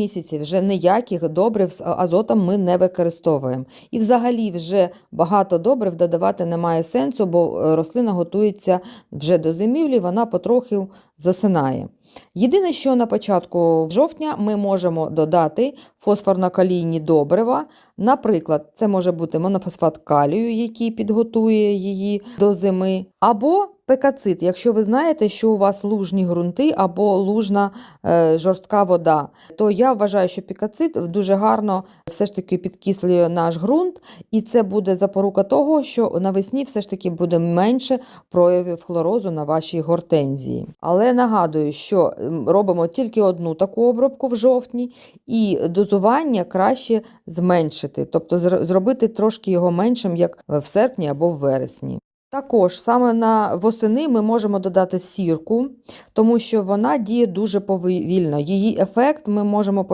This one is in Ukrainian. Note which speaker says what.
Speaker 1: місяці вже ніяких добрив з азотом ми не використовуємо. І взагалі вже багато добрив додавати немає сенсу, бо е, рослина готується вже до зимівлі, вона потрохи засинає. Єдине, що на початку в жовтня ми можемо додати фосфорно-калійні добрива. Наприклад, це може бути монофосфат калію, який підготує її до зими, або пекацит, якщо ви знаєте, що у вас лужні ґрунти або лужна е, жорстка вода, то я вважаю, що пікацит дуже гарно все ж таки підкислює наш ґрунт, і це буде запорука того, що навесні все ж таки буде менше проявів хлорозу на вашій гортензії. Але нагадую, що робимо тільки одну таку обробку в жовтні, і дозування краще зменшити, тобто зробити трошки його меншим, як в серпні або в вересні. Також саме на восени ми можемо додати сірку, тому що вона діє дуже повільно. Її ефект ми можемо